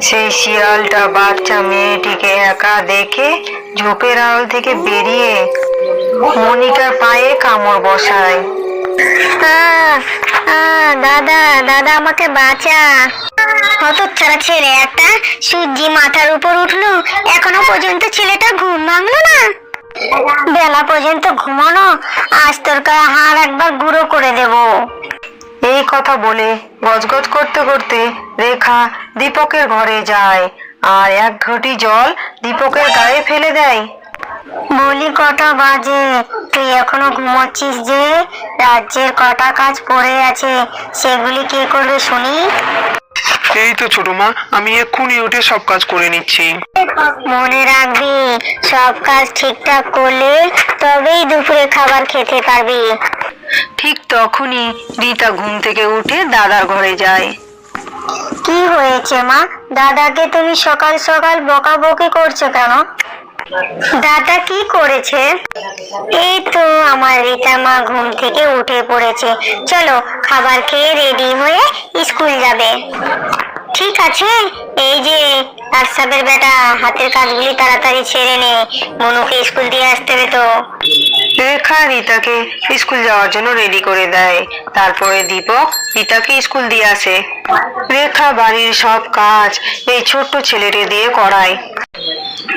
সেই শিয়ালটা বাচ্চা মেয়েটিকে একা দেখে ঝোপের আড়াল থেকে বেরিয়ে মনিকার পায়ে কামড় বসায়। দাদা দাদা আমাকে বাঁচা। হতচ্ছাড়া ছেলে একটা। সূর্যি মাথার উপর উঠল এখনও পর্যন্ত ছেলেটা ঘুম ভাঙলো না। বেলা পর্যন্ত ঘুমানো আজ তোর গায়ে হাড় একবার গুঁড়ো করে দেবো। এই কথা বলে গজগজ করতে করতে রেখা দীপকের ঘরে যায় আর এক ঘটি জল দীপকের গায়ে ফেলে দেয়। বলি, কটা বাজে? তুই এখনও ঘুমোচ্ছিস যে? রাজ্যের কটা কাজ পড়ে আছে, সেগুলি কে করবে শুনি? এই তো ছোট মা আমি এক্ষুনি উঠে সব কাজ করে নিচ্ছি। মনে রাখবি সব কাজ ঠিকঠাক করলে তবেই দুপুরে খাবার খেতে পারবি। ঠিক তখনই রীতা ঘুম থেকে উঠে দাদার ঘরে যায়। কি হয়েছে মা? দাদাকে তুমি সকাল সকাল বকাবকি করছ কেন? দাদা কি করেছে? এই তো আমার রীতা মা ঘুম থেকে উঠে পড়েছে। চলো খাবার খেয়ে রেডি হয়ে স্কুল যাবে। ঠিক আছে, এই যে আসাদের বেটা, হাতের কাজগুলি তাড়াতাড়ি ছেড়ে নে, মনুকে স্কুল দিয়ে আসতে হবে তো। রেখা রিতাকে স্কুল যাওয়ার জন্য রেডি করে দেয়। তারপরে দীপক রিতাকে স্কুল দিয়ে আসে। রেখা বাড়ির সব কাজ এই ছোট্ট ছেলেটি দিয়ে করায়।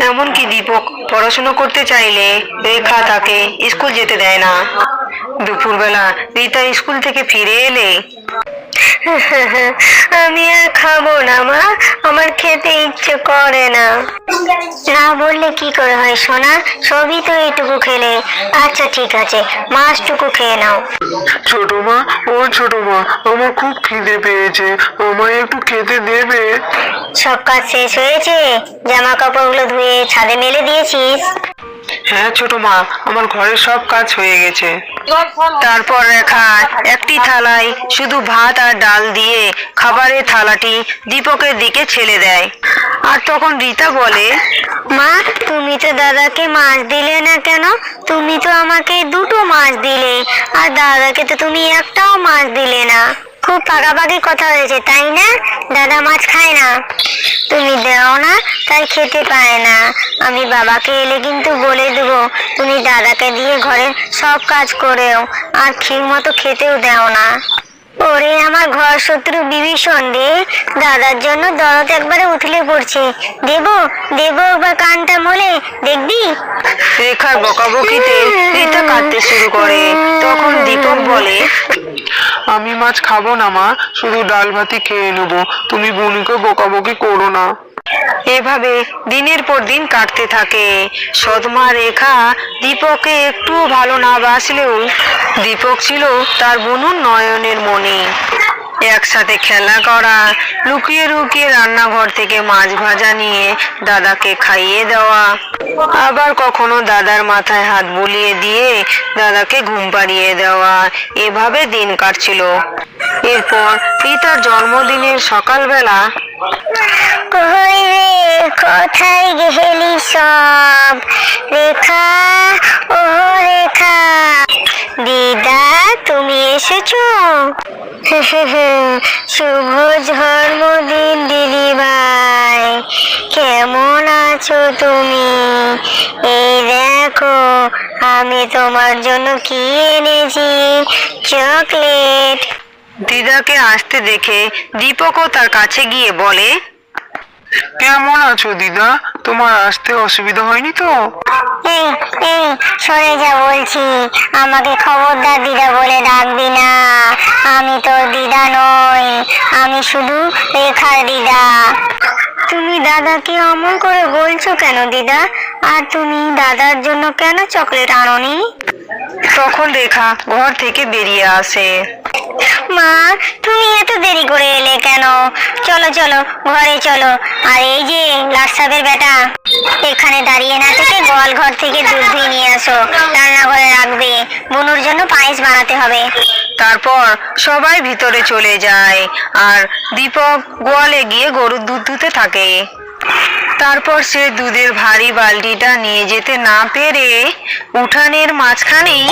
এমনকি দীপক পড়াশোনা করতে চাইলে রেখা তাকে স্কুল যেতে দেয় না। দুপুরবেলা রীতা স্কুল থেকে ফিরে এলে, আমি আর খাব না, মা। আমার খেতে ইচ্ছে করে না। না বললে কি করে হয় সোনা? সবই তো এইটুকু খেলে। আচ্ছা ঠিক আছে। মাছটুকু খেয়ে নাও। ছোট মা, ও ছোট মা, আমার খুব খিদে পেয়েছে। আমায় একটু খেতে দেবে? সব কাজ শেষ হয়েছে জামা কাপড়গুলো ধুয়ে ছাদে মেলে দিয়েছিস? হ্যাঁ ছোট মা আমার ঘরের সব কাজ হয়ে গেছে। তারপর রেখা একটি থালায় শুধু ভাত আর ডাল দিয়ে খাবারের থালাটি দীপকের দিকে ছেড়ে দেয়। আর তখন রীতা বলে মা তুমি তো দাদাকে মাছ দিলে না কেন? তুমি তো আমাকে দুটো মাছ দিলে আর দাদাকে তো তুমি একটাও মাছ দিলে না। খুব পাকাপাকি কথা হয়েছে, তাই না? দাদা মাছ খায় না। তুমি দেও না, তাই খেতে পায় না। আমি বাবাকে এলে কিন্তু বলে দেব, তুমি দাদাকে দিয়ে ঘরের সব কাজ করেও, আর ঠিক মতো খেতেও দেও না। ওরে, আমার ঘর শত্রু বিভীষণ রে। দাদার জন্য দরদ একবারে উঠলে পড়ছে। দেব দেব একবার কানটা মলে, দেখবি? রেখার বকাবকিতে রীতা কাঁদতে শুরু করে। তখন দীপক বলে, আমি মাছ খাব না মা, শুধু ডাল ভাতি খেয়ে নেব। তুমি বুনিকে বকাবকি করো না। এভাবে দিনের পর দিন কাটতে থাকে। সদমা রেখা দীপককে একটু ভালো না বাসলেও দীপক ছিল তার বনুর নয়নের মনে। একসাথে খেলা করা, লুকিয়ে লুকিয়ে রান্নাঘর থেকে মাছ ভাজা নিয়ে দাদাকে খাইয়ে দেওয়া, আবার কখনো দাদার মাথায় হাত বুলিয়ে দিয়ে দাদাকে ঘুম পাড়িয়ে দেওয়া, এভাবে দিন কাটছিল। এরপর পিতার জন্মদিনের সকালবেলা কোথায় গেলি সব? রেখা ও রেখা। দিদা, তুমি এসেছ? শুভ জন্মদিন দিদি ভাই কেমন আছো তুমি? এই দেখো, আমি তোমার জন্য কি এনেছি? চকলেট। দিদাকে আসতে দেখে দীপকও তার কাছে গিয়ে বলে কেমন আছো দিদা? তোমার আসতে অসুবিধা হয়নি তো? এই এই সরে যা বলছি। আমাকে খবরদার দিদা বলে ডাকবি না। আমি তোর দিদা নই। আমি শুধু রেখার দিদা। তুমি দাদাকে অমন করে বলছো কেন দিদা? আর তুমি দাদার জন্য কেন চকলেট আনোনি? তখন রেখা ঘর থেকে বেরিয়ে আসে। মা তুমি এত দেরি করে এলে কেন? চলো চলো ঘরে চলো। আর এই যে লাটসাপের বেটা। এখানে দাঁড়িয়ে না থেকে গোয়াল ঘর থেকে দুধ ধুয়ে নিয়ে আসো। রান্নাঘরে রাখবে। বুনুর জন্য পায়েস বানাতে হবে। তারপর সবাই ভিতরে চলে যায় আর দীপক গোয়ালে গিয়ে গরুর দুধ ধুতে থাকে। তারপর সে দুধের ভারী বালতিটা নিয়ে যেতে না পেরে উঠানের মাঝখানেই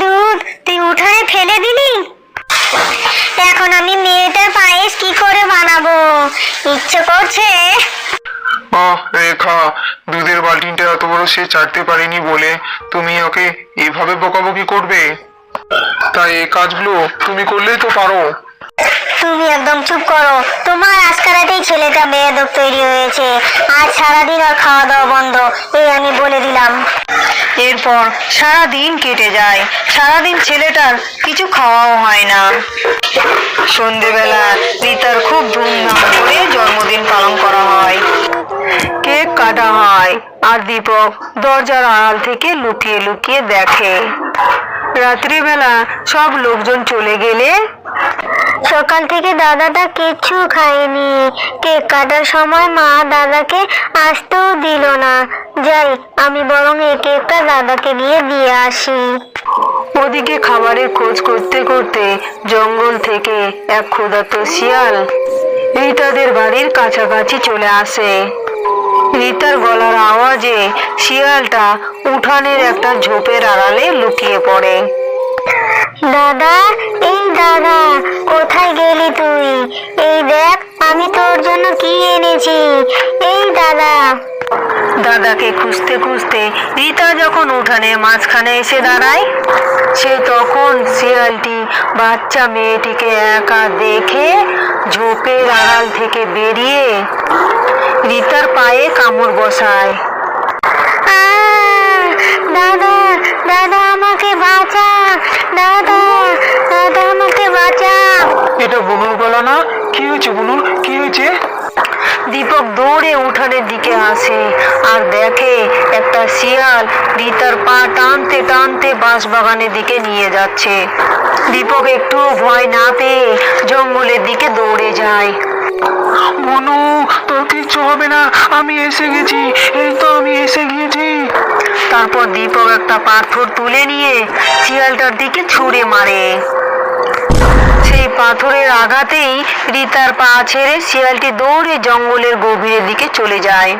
দুধ ফেলে দিলি? আমি বানাবো? ইচ্ছে করছে? বাহ রেখা দুধের বালতিনটা এত বড় সে ছাড়তে পারেনি বলে তুমি ওকে এভাবে বকাবকি করবে? তাই এই কাজগুলো তুমি করলেই তো পারো। তুমি একদম চুপ করো। তোমার আজকে রাতেই ছেলেটা বেয়াদব তৈরি হয়েছে। আজ সারাদিন আর খাওয়া দাওয়া বন্ধ। এই আমি বলে দিলাম। এরপর সারা দিন কেটে যায়। সারাদিন ছেলেটার কিছু খাওয়াও হয় না। সন্ধেবেলা রিতার খুব ধুমধাম করে জন্মদিন পালন করা হয়। কেক কাটা হয় আর দীপক দরজার আড়াল থেকে লুকিয়ে লুকিয়ে দেখে। রাত্রিবেলা সব লোকজন চলে গেলে সকাল থেকে দাদাটা কিচ্ছু খায়নি। কেক কাটার সময় মা দাদাকে আসতেও দিল না। যাই, আমি বরং এই কেকটা দাদাকে দিয়ে দিয়ে আসি। ওদিকে খাবারের খোঁজ করতে করতে জঙ্গল থেকে এক ক্ষুধার্ত শিয়াল রিতাদের বাড়ির কাছাকাছি চলে আসে। রিতার গলার আওয়াজে শিয়ালটা উঠানের একটা ঝোপের আড়ালে লুকিয়ে পড়ে। দাদা এই দাদা কোথায় গেলি তুই? এই দেখ আমি তোর জন্য কি এনেছি। এই দাদা। দাদাকে খুঁজতে খুঁজতে রিতা যখন উঠানের মাঝখানে এসে দাঁড়ায় সে তখন শিয়ালটি বাচ্চা মেয়েটিকে একা দেখে ঝোপের আড়াল থেকে বেরিয়ে রিতার পায়ে কামড় বসায়। দাদা দাদা আমাকে বাঁচা। দাদা দাদা আমাকে বাঁচা। এটা বুনুর গলা না? কি হয়েছে বুনুর? কি হয়েছে? দীপক দৌড়ে উঠানের দিকে আসে। আর দেখে একটা শিয়াল রিতার পা টানতে টানতে বাঁশ বাগানের দিকে নিয়ে যাচ্ছে। দীপক একটু ভয় না পেয়ে জঙ্গলের দিকে দৌড়ে যায়। বনু তোর কিচ্ছু হবে না। আমি এসে গেছি। এই তো আমি এসে গিয়েছি। তারপর দীপক একটা পাথর তুলে নিয়ে শিয়ালটার দিকে ছুঁড়ে মারে। সেই পাথরের আঘাতেই রিতার পা ছেড়ে শিয়ালটি দৌড়ে জঙ্গলের গভীরের দিকে চলে যায়।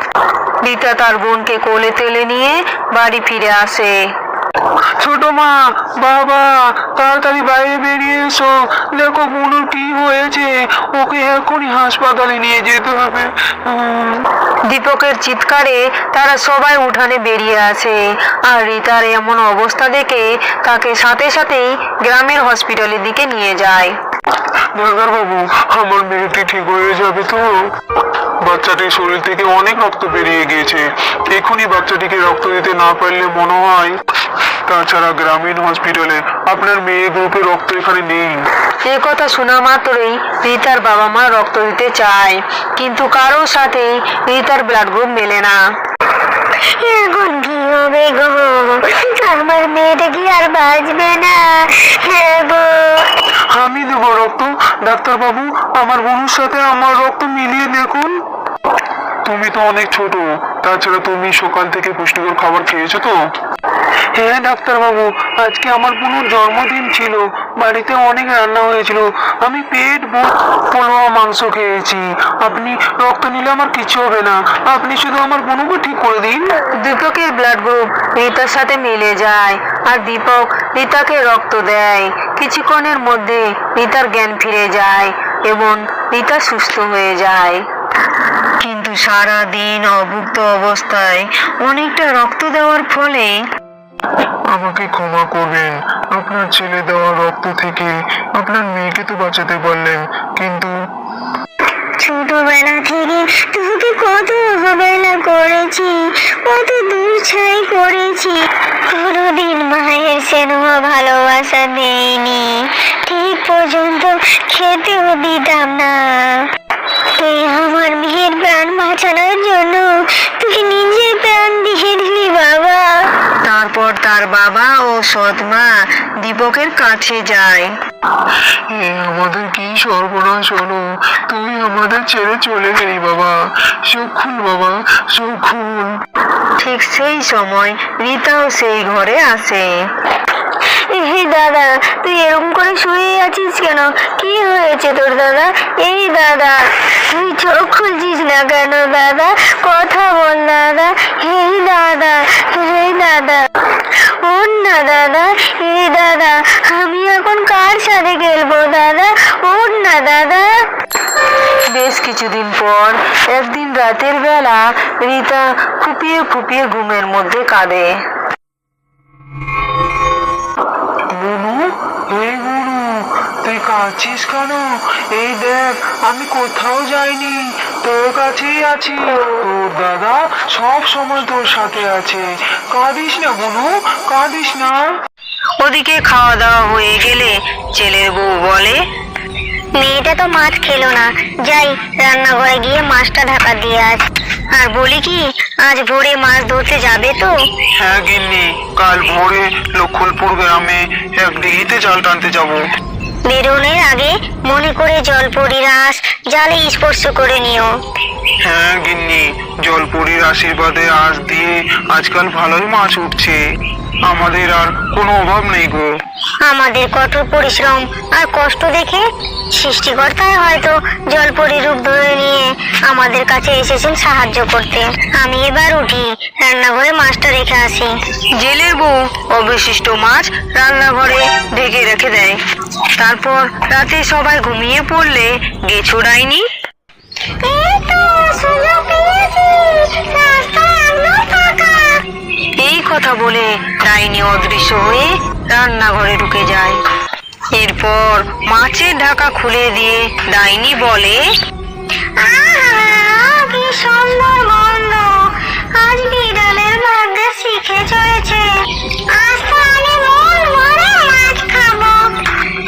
রিতা তার বোনকে কোলে তেলে নিয়ে বাড়ি ফিরে আসে। ছোট মা বাবা তাড়াতাড়ি বাইরে বেরিয়ে এসো। দেখো বুনুর কি হয়েছে। ওকে এখনই হাসপাতালে নিয়ে যেতে হবে। দীপকের চিৎকারে তারা সবাই উঠানে বেরিয়ে আসে। আর রিতার এমন অবস্থা দেখে তাকে সাথে সাথেই গ্রামের হসপিটালের দিকে নিয়ে যায়। ডাক্তারবাবু আমার মেয়েটি ঠিক হয়ে যাবে তো? বাচ্চাটির শরীর থেকে অনেক রক্ত বেরিয়ে গিয়েছে। এখনই বাচ্চাটিকে রক্ত দিতে না পারলে মনে হয় তাছাড়া গ্রামীণ হসপিটালে আপনার মেয়ে গ্রুপে রক্ত এখানে নেই। এ কথা শোনা মাত্রই রিতার বাবা মা রক্ত দিতে চায় কিন্তু কারোর সাথেই রিতার ব্লাড গ্রুপ মেলে না। এখন কি হবে গো। আমার মেয়েটা কি আর বাঁচবে না? হ্যাঁ গো। আমি দেবো রক্ত ডাক্তারবাবু আমার বোনের সাথে আমার রক্ত মিলিয়ে দেখুন। তুমি তো অনেক ছোট। তাছাড়া তুমি সকাল থেকে পুষ্টিকর খাবার খেয়েছো তো? হ্যাঁ ডাক্তারবাবু, আজকে আমার বোনের জন্মদিন ছিল। বাড়িতে অনেক রান্না হয়েছিল। আমি পেট পোলোয়া, মাংস খেয়েছি। আপনি রক্ত নিলে আমার কিছু হবে না। আপনি শুধু আমার বোনকে ঠিক করে দিন। দীপকের ব্লাড গ্রুপ রিতার সাথে মিলে যায় আর দীপক রিতাকে রক্ত দেয়। কিছুক্ষণের মধ্যে রিতার জ্ঞান ফিরে যায় এবং রিতা সুস্থ হয়ে যায়। কিন্তু সারা দিন অভুক্ত অবস্থায় অনেকটা রক্ত দেওয়ার ফলে আমাকে ক্ষমা করবেন। আপনার ছেলে দেওয়া রক্ত থেকে আপনার মেয়েকে তো বাঁচাতে পারলেন কিন্তু ছোটবেলা থেকে তোকে কত অবহেলা করেছি কত দূর ছাই করেছি। কোনোদিন মায়ের সেনুয়া ভালোবাসা নেইনি ঠিক পর্যন্ত খেতেও দিতাম না। আমার মেয়ের প্রাণ বাঁচানোর জন্য তুই নিজের প্রাণ দিয়ে দিলি, বাবা। তারপর তার বাবা ও সৎমা দীপকের কাছে যায়। এ আমাদের কি সর্বনাশ হলো? তুই আমাদের ছেড়ে চলে গেলি, বাবা। চোখ বাবা খুল ঠিক সেই সময় রিতাও সেই ঘরে আসে। এই দাদা, তুই এরকম করে শুয়ে আছিস কেন? কি হয়েছে তোর দাদা? এই দাদা, তুই চোখ খুলছিস না কেন দাদা? কথা বল দাদা। এই দাদা এই দাদা। ওর না দাদা এই দাদা। আমি এখন কার সাথে খেলব দাদা? ওর না দাদা। বেশ কিছুদিন পর একদিন রাতের বেলা রীতা ফুপিয়ে ফুপিয়ে ঘুমের মধ্যে কাঁদে। তুই কাঁদছিস কেন? এই দেখ আমি কোথাও যাইনি। তোর কাছেই আছি। তোর দাদা সব সময় তোর সাথে আছে। কাঁদিস না বুনু কাঁদিস না। ওদিকে খাওয়া দাওয়া হয়ে গেলে ছেলের বউ বলে মেয়েটা তো মাছ খেলো না। যাই রান্নাঘরে গিয়ে মাছটা ঢাকা দিয়ে আস আর বলি কি আজ ভোরে মাছ ধরতে যাবে তো? হ্যাঁ গিন্নি কাল ভোরে লক্ষণপুর গ্রামে এক দিঘিতে জাল টানতে যাব। বেরোনোর আগে মনে করে জল রাস জালে স্পর্শ করে নিও। হ্যাঁ গিন্নি জলপুরীর আশীর্বাদে আজ দিয়ে আজকাল ভালোই মাছ উঠছে। আমাদের আর কোনো অভাব নেই গো। আমাদের কঠোর পরিশ্রম আর কষ্ট দেখে সৃষ্টিকর্তাই হয়তো জলপরি রূপ ধরে নিয়ে আমাদের কাছে এসেছেন সাহায্য করতে। আমি এবার উঠি রান্নাঘরে মাছটা রেখে আসি। জেলের বউ অবশিষ্ট মাছ রান্নাঘরে ঢেকে রেখে দেয়। তারপর রাতে সবাই ঘুমিয়ে পড়লে গেছো ডাইনি? এই কথা বলে ডাইনি অদৃশ্য হয়ে রান্নাঘরে ঢুকে যায়। এরপর মাছের ঢাকা খুলে দিয়ে ডাইনি বলে আহা, কি সুন্দর গন্ধ। আজ বিড়ালের মধ্যে শিখে চলেছে। আজ তো আমি মন ভরে মাছ খাব।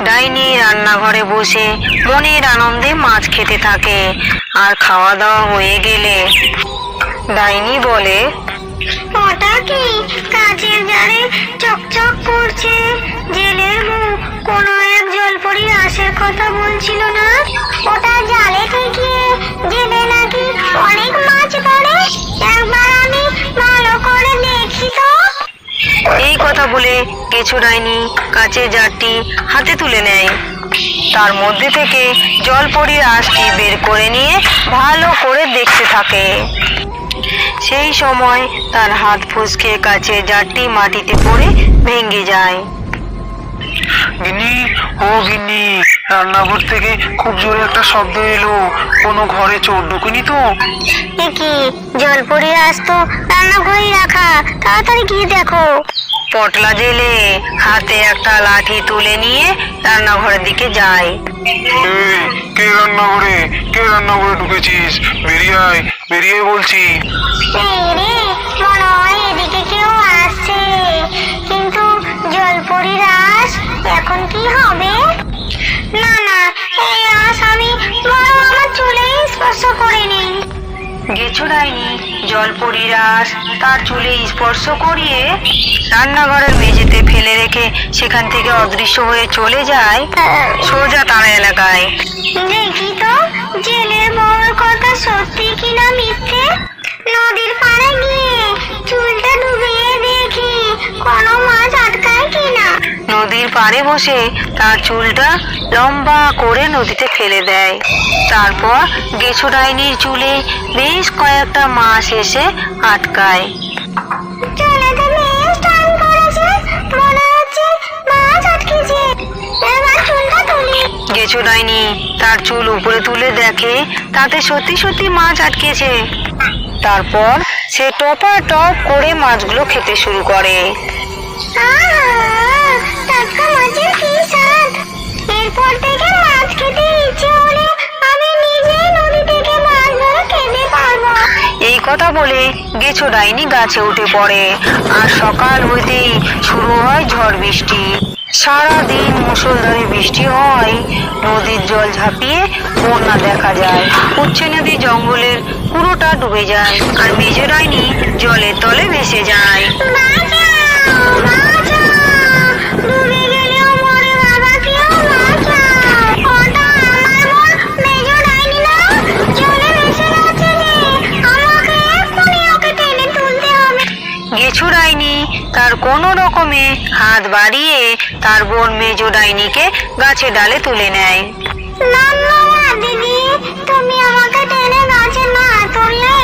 ডাইনি রান্নাঘরে বসে মনের আনন্দে মাছ খেতে থাকে। আর খাওয়া দাওয়া হয়ে গেলে ডাইনি বলে ওটা কি কাচের জারে চকচক করছে? জেলের মুখ, কোনো এক জলপরি আসের কথা বলছিল না? ওটা জালে থেকে জেলে নাকি? অনেক মাছ পড়ে একবার আমি ভালো করে দেখি তো। এই কথা বলে কেঁচো ডাইনি কাঁচের জারটি হাতে তুলে নেয়। তার মধ্যে থেকে জল জলপরির আঁশটি বের করে নিয়ে ভালো করে দেখতে থাকে। সেই সময় তার হাত ফসকে কাছে জারটি মাটিতে পড়ে ভেঙে যায়। গিন্নি ও গিন্নি রান্নাঘর থেকে খুব জোরে একটা শব্দ এলো। কোনো ঘরে চোর ঢুকুনি তো? কি জলপরি আজ তো রান্নাঘরেই রাখা তাড়াতাড়ি গিয়ে দেখো। পটলা জেলে হাতে একটা লাঠি তুলে নিয়ে রান্নাঘরের দিকে যায়। এই, কে রান্নাঘরে? কে রান্নাঘরে ঢুকেছিস? বেরিয়ে আয়। বেরিয়ে বলছি। এই রে মনে হয় এদিকে কেউ আসছে। কিন্তু জলপরি রাস এখন কি হবে? না না এই আস আমি বরং আমার চুলে স্পর্শ করিনি গেছো ডাইনি জলপরি রাস তার চুলে স্পর্শ করিয়ে রান্নাঘরের মেঝেতে ফেলে রেখে সেখান থেকে অদৃশ্য হয়ে চলে যায় সোজা তারা এলাকায়। দেখি তো জেলের বউর কথা সত্যি কিনা মিথ্যে? নদীর পাড়ে গিয়ে চুলটা ডুবিয়ে দেখি কোনো মাছ আটকায় কিনা? নদীর পাড়ে বসে তার চুলটা লম্বা করে নদীতে ফেলে দেয়। তারপর গেছো ডাইনির চুলে বেশ কয়েকটা মাছ এসে আটকায়। চুলে গেছো ডাইনি তার চুল উপরে তুলে দেখে তাতে সত্যি সত্যি মাছ আটকেছে। তারপর সে টপা টপ করে মাছগুলো খেতে শুরু করে। টাটকা মাছের কি স্বাদ? এরপর থেকে কথা বলে গেছো ডাইনি গাছে উঠে পড়ে। আর সকাল হইতেই শুরু হয় ঝড় বৃষ্টি। সারা দিন মুসলধারে বৃষ্টি হয়, নদীর জল ঝাঁপিয়ে বন্যা দেখা যায়। উচ্ছে নদী জঙ্গলের পুরোটা ডুবে যায়, আর মেজো ডাইনি জলের তলে ভেসে যায়। গেছো ডাইনি তার কোনো রকমে হাত বাড়িয়ে তার বোন মেজো ডাইনিকে গাছে ডালে তুলে নেয়। দিদি তুমি আমাকে টেনে গাছে না তুললে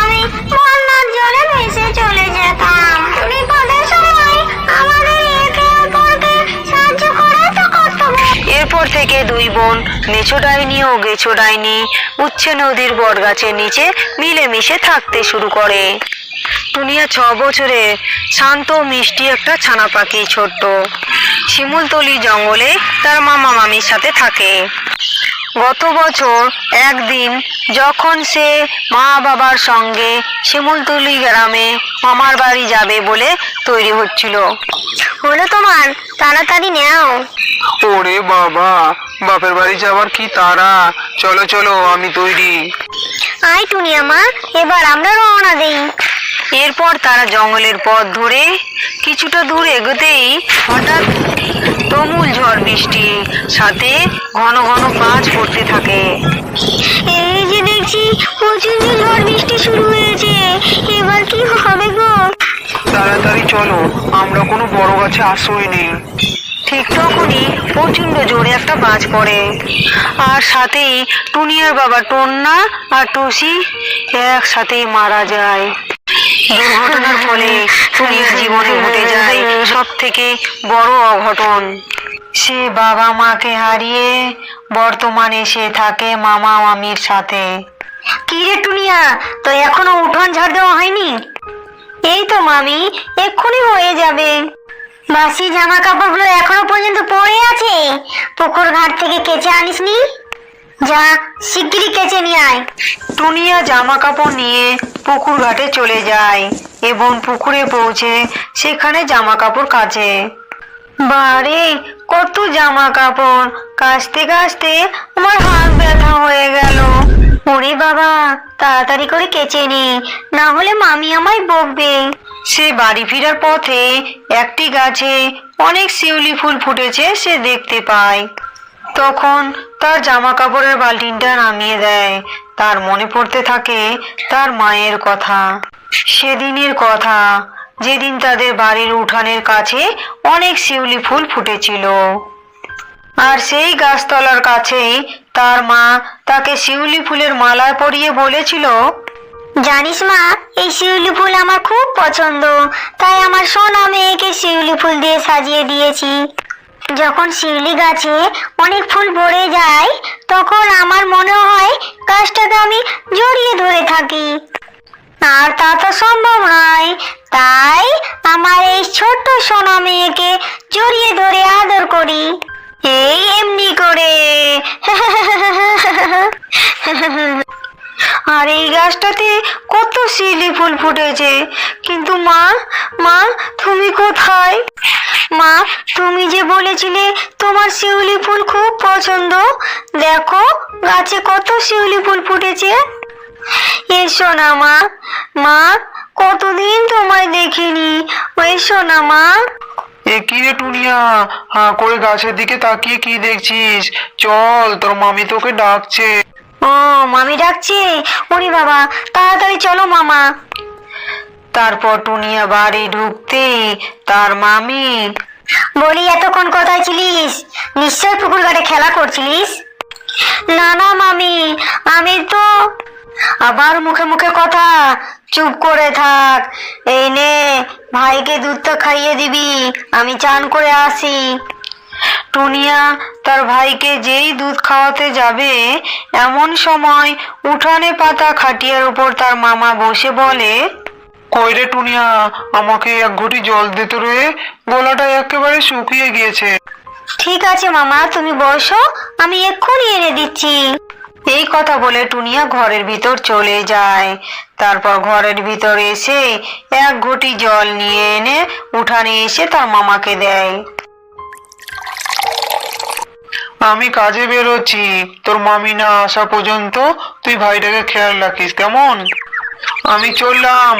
আমি বন্যার জলে ভেসে চলে যেতাম। বিপদের সময় আমাদের একে অপরকে সাহায্য করে তো কর্তব্য। এরপর থেকে দুই বোন মেছো ডাইনি ও গেছো ডাইনি উচ্ছে নদীর বটগাছের নিচে মিলেমিশে থাকতে শুরু করে। টুনিয়া ছ বছরে শান্ত মিষ্টি একটা ছানা পাখি ছোট্ট। শিমুলতলি জঙ্গলে তার মামা মামির সাথে থাকে। গত বছর একদিন যখন সে মা বাবার সঙ্গে শিমুলতলি গ্রামে মামার বাড়ি যাবে বলে তৈরি হচ্ছিল। হলো তোমার তাড়াতাড়ি নাও। ওরে বাবা বাপের বাড়ি যাওয়ার কি তারা চলো চলো আমি তৈরি। আয় টুনিয়া মা এবার আমরা রওনা দেই। এরপর তারা জঙ্গলের পথ ধরে কিছুটা দূর এগোতেই হঠাৎ তুমুল ঝড় বৃষ্টি সাথে ঘন ঘন বাজ পড়তে থাকে। এই যে দেখছি প্রচণ্ড ঝড় বৃষ্টি শুরু হয়েছে। এবার কি হবে গো? তাড়াতাড়ি চলো আমরা কোনো বড় গাছে আশ্রয় নেই। ঠিক তখনই প্রচণ্ড জোরে একটা বাজ পড়ে। আর সাথেই টুনিয়ার বাবা টন্না আর টুসি একসাথেই মারা যায়। দুর্ঘটনার ফলে টুনিয়ার জীবনে ঘটে যায় সব থেকে বড় অঘটন। সে বাবা মাকে হারিয়ে বর্তমানে সে থাকে মামা মামির সাথে। কি রে টুনিয়া, তো এখনও উঠোন ঝাড় দেওয়া হয়নি? এই তো মামি, এক্ষুনি হয়ে যাবে। বাসি জামা কাপড়গুলো এখনও পর্যন্ত পড়ে আছে। পুকুর ঘাট থেকে কেচে আনিসনি? যা শিগগিরই কেচে নিয়ে আয়। টুনিয়া জামা কাপড় নিয়ে পুকুর ঘাটে চলে যায় এবং পুকুরে পৌঁছে সেখানে জামা কাপড় কাচে। বারে কত জামা কাপড় কাচতে কাচতে আমার হাত ব্যথা হয়ে গেল। ওরে বাবা তাড়াতাড়ি করে কেচে নি না হলে মামি আমায় বকবে। সে বাড়ি ফেরার পথে একটি গাছে অনেক শিউলি ফুল ফুটেছে সে দেখতে পায়। তখন তার জামা কাপড়ের বালতিনটা নামিয়ে দেয়। তার মনে পড়তে থাকে তার মায়ের কথা। সেদিনের কথা, যেদিন তাদের বাড়ির উঠানের কাছে অনেক শিউলি ফুল ফুটেছিল। আর সেই গাছতলার কাছেই তার মা তাকে শিউলি ফুলের মালা পরিয়ে বলেছিল, জানিস মা, এই শিউলি ফুল আমার খুব পছন্দ। তাই আমার সোনা মেয়েকে শিউলি ফুল দিয়ে সাজিয়ে দিয়েছি। যখন শিউলি গাছে অনেক ফুল ভরে যায়, তখন আমার মনে হয় গাছটাকে আমি জড়িয়ে ধরে থাকি। আর তা তো সম্ভব নয়। তাই আমার এই ছোট্ট সোনা মেয়েকে জড়িয়ে ধরে আদর করি। এই এমনি করে। আর এই গাছটাতে কত শিউলি ফুল ফুটেছে। কিন্তু মা মা, তুমি কোথায়? মা, তুমি যে বলেছিলে তোমার শিউলি ফুল খুব পছন্দ, দেখো গাছে কত শিউলি ফুল ফুটেছে। এসো না মা মা, কতদিন তোমায় দেখিনি। এসো না মা। এ কি রে টুনিয়া হ্যাঁ করে গাছের দিকে তাকিয়ে কি দেখছিস? চল, তোর মামি তোকে ডাকছে। ও, মামি ডাকছে। ওরে বাবা, তাড়াতাড়ি চলো মামা। তারপর টুনিয়া বাড়ি ঢুকতেই তার মামি, বলি, এতক্ষণ কোথায় ছিলিস? নিশ্চয় পুকুর ঘাটে খেলা করছিলিস? না না, মামি, আমি তো আবার মুখে মুখে কথা। চুপ করে থাক। এই নে, ভাইকে দুধটা খাইয়ে দিবি। আমি চান করে আসি। টুনিয়া তার ভাইকে যেই দুধ খাওয়াতে যাবে এমন সময় উঠানে পাতা খাটিয়ার উপর তার মামা বসে বলে কই রে টুনিয়া আমাকে এক ঘটি জল দিতে রে গলাটা একেবারে শুকিয়ে গিয়েছে। ঠিক আছে মামা তুমি বসো আমি এক্ষুনি এনে দিচ্ছি। এই কথা বলে টুনিয়া ঘরের ভিতর চলে যায়। তারপর ঘরের ভিতর এসে এক ঘটি জল নিয়ে এনে উঠানে এসে তার মামাকে দেয়। আমি কাজে বেরোচ্ছি। তোর মামি না আসা পর্যন্ত তুই ভাইটাকে খেয়াল রাখিস, কেমন? আমি চললাম।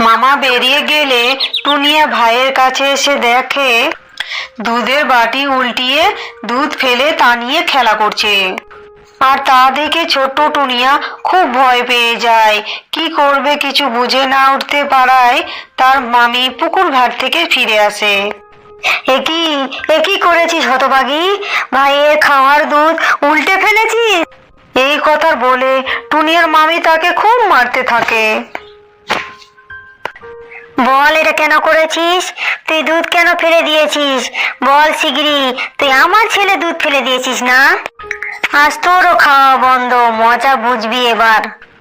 মামা বেরিয়ে গেলে টুনিয়া ভাইয়ের কাছে এসে দেখে, দুধের বাটি উল্টিয়ে দুধ ফেলে তা নিয়ে খেলা করছে। আর তা দেখে ছোট্ট টুনিয়া খুব ভয় পেয়ে যায়। কি করবে কিছু বুঝে না উঠতে পারায় তার মামি পুকুর ঘাট থেকে ফিরে আসে। একই একই করেছিস হতবাগি ভাইয়ের খাওয়ার দুধ উল্টে ফেলেছিস? এই কথা বলে টুনিয়ার মামি তাকে খুব মারতে থাকে। বল, এটা কেন করেছিস? তুই দুধ কেন ফেলে দিয়েছিস? বল শিগগিরি তুই আমার ছেলে দুধ ফেলে দিয়েছিস না? আজ তোরও খাওয়া বন্ধ, মজা বুঝবি এবার।